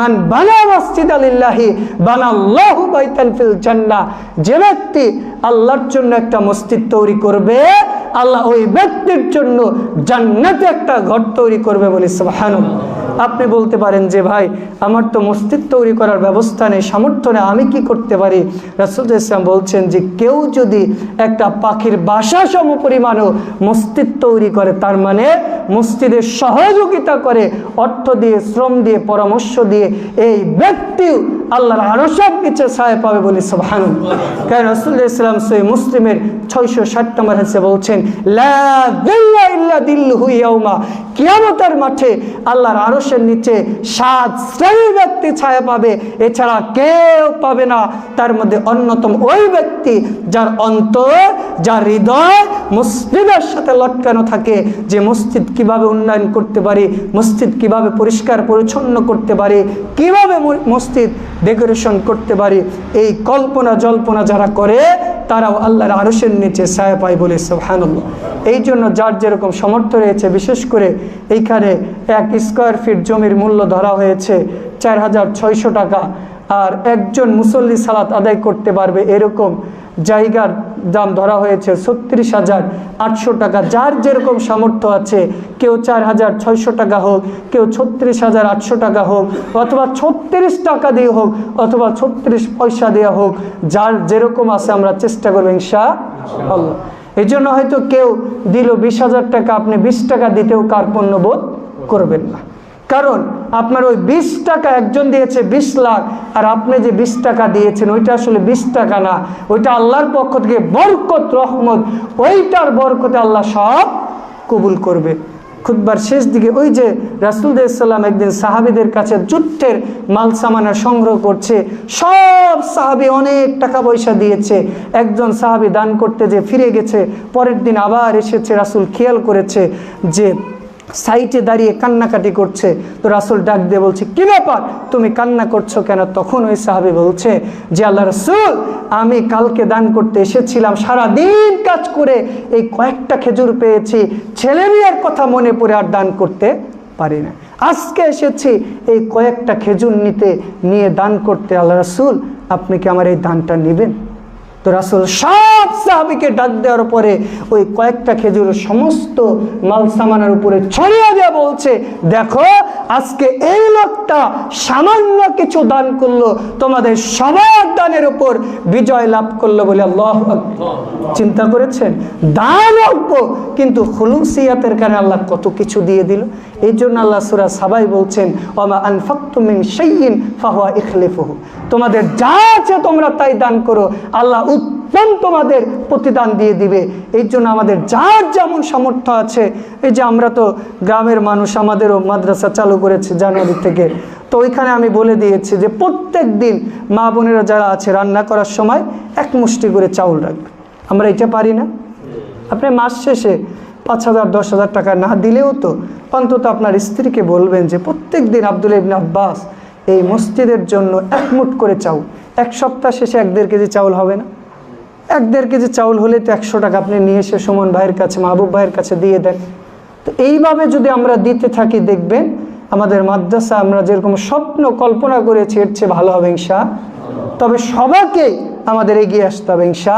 মান বানা মসজিদ আলিল্লাহি বানাল্লাহু বাইতান ফিল জান্নাহ। যে ব্যক্তি আল্লাহর জন্য একটা মসজিদ তৈরি করবে, আল্লাহ ওই ব্যক্তির জন্য জান্নাতে একটা ঘর তৈরি করবে বলে সুবহানাল্লাহ। আপনি বলতে পারেন যে, ভাই, আমার তো মসজিদ তৈরি করার ব্যবস্থা নেই, সামর্থ্য নেই, আমি কি করতে পারি? রাসুল ইসলাম বলছেন যে, কেউ যদি একটা পাখির বাসা সম পরিমাণও মসজিদ তৈরি করে, তার মানে মসজিদের সহযোগিতা করে, অর্থ দিয়ে, শ্রম দিয়ে, পরামর্শ দিয়ে, এই ব্যক্তিও আল্লাহর আরও সব কিছু ছায় পাবে বলে সবহান কারণ রসুল্লাহ ইসলাম সই মুসলিমের ছয়শো ষাট নম্বর হাসে বলছেন কিয়ামতের মাঠে আল্লাহর আরশের নিচে সাত শ্রেণির ব্যক্তি ছায়া পাবে, এছাড়া কেউ পাবে না। তার মধ্যে অন্যতম ওই ব্যক্তি যার অন্তর, যার হৃদয় মসজিদের সাথে লটকানো থাকে, যে মসজিদ কীভাবে উন্নয়ন করতে পারি, মসজিদ কীভাবে পরিষ্কার পরিচ্ছন্ন করতে পারি, কীভাবে মসজিদ ডেকোরেশন করতে পারি। এই কল্পনা জল্পনা যারা করে, তারাও আল্লাহর আরশের নিচে ছায়া পায় বলে সোহানুল্লাহ এই জন্য যার যেরকম সমর্থ রয়েছে, বিশেষ করে এইখানে এক স্কোয়ার ফিট জমির মূল্য ধরা হয়েছে চার হাজার ছয়শো টাকা। আর একজন মুসল্লি সালাত আদায় করতে পারবে এরকম জায়গার দাম ধরা হয়েছে ছত্রিশ হাজার আটশো টাকা। যার যেরকম সামর্থ্য আছে, কেউ চার হাজার ছয়শো টাকা হোক, কেউ ছত্রিশ হাজার আটশো টাকা হোক, অথবা ছত্রিশ টাকা দিয়ে হোক, অথবা ছত্রিশ পয়সা দেওয়া হোক, যার যেরকম আছে আমরা চেষ্টা করব ইনশা এই জন্য হয়তো কেউ দিল বিশ হাজার টাকা, আপনি বিশ টাকা দিতেও কার্পণ্য বোধ করবেন না। কারণ আপনার ওই বিশ টাকা একজন দিয়েছে বিশ লাখ, আর আপনি যে বিশ টাকা দিয়েছেন, ওইটা আসলে বিশ টাকা না। ওইটা আল্লাহর পক্ষ থেকে বরকত, রহমত, ওইটার বরকতে আল্লাহ সব কবুল করবে। খুদবার শেষ দিকে ওই যে রাসুলদাম একদিন সাহাবিদের কাছে যুদ্ধের মাল সামানা সংগ্রহ করছে, সব সাহাবি অনেক টাকা পয়সা দিয়েছে। একজন সাহাবি দান করতে যে ফিরে গেছে, পরের দিন আবার এসেছে রাসুল খেয়াল করেছে যে সাইটে দাঁড়িয়ে কান্নাকাটি করছে। তো রাসুল ডাক দিয়ে বলছে, কি ব্যাপার? তুমি কান্না করছ কেন? তখন ওই সাহাবি বলছে যে আল্লাহ রসুল, আমি কালকে দান করতে এসেছিলাম সারা দিন কাজ করে এই কয়েকটা খেজুর পেয়েছি। ছেলে মেয়ের কথা মনে পড়ে আর দান করতে পারি না। আজকে এসেছি, এই কয়েকটা খেজুর নিতে, নিয়ে দান করতে। আল্লাহ রসুল, আপনি কি আমার এই দানটা নেবেন? তো রাসুল সব সাহাবিকে ডাক দেওয়ার পরে ওই কয়েকটা খেজুর সমস্ত মাল সামানের উপরে ছড়িয়ে দেওয়া বলছে, দেখো, আজকে এই লোকটা সামান্য কিছু দান করল, তোমাদের সবার দানের উপর বিজয় লাভ করল বলে আল্লাহ চিন্তা করেছেন? দান অল্প, কিন্তু হুলুসিয়াতের কারণে আল্লাহ কত কিছু দিয়ে দিল। এই জন্য আল্লাহ সুরা সাবাই বলছেন ওমা আনফাক্তুমিন শাইইন ফাহুয়া ইখলিফুহু। তোমাদের যা আছে তোমরা তাই দান করো। আল্লাহ উত্তম তোমাদের প্রতিদান দিয়ে দিবে। এই জন্য আমাদের যার যেমন সামর্থ্য আছে, এই যে আমরা তো গ্রামের মানুষ, আমাদেরও মাদ্রাসা চালু করেছে জানুয়ারি থেকে। তো ওইখানে আমি বলে দিয়েছি যে প্রত্যেক দিন মা বোনেরা যারা আছে রান্না করার সময় এক মুষ্টি করে চাউল রাখবে। আমরা এটা পারি না? আপনি মাস শেষে পাঁচ হাজার, দশ হাজার টাকা না দিলেও তো অন্তত আপনার স্ত্রীকে বলবেন যে প্রত্যেক দিন আব্দুল ইবনে আব্বাস এই মসজিদের জন্য এক মুঠ করে চাউল। এক সপ্তাহ শেষে এক দেড় কেজি চাউল হবে না? এক দেড় কেজি চাউল হলে তো একশো টাকা আপনি নিয়ে এসে সুমন ভাইয়ের কাছে, মাহবুব ভাইয়ের কাছে দিয়ে দেন। তো এইভাবে যদি আমরা দিতে থাকি, দেখবেন আমাদের মাদ্রাসা, আমরা যেরকম স্বপ্ন কল্পনা করেছি, এর চেয়ে ভালো হবে ইংশা তবে সবাকে আমাদের এগিয়ে আসতে হবে ইনশা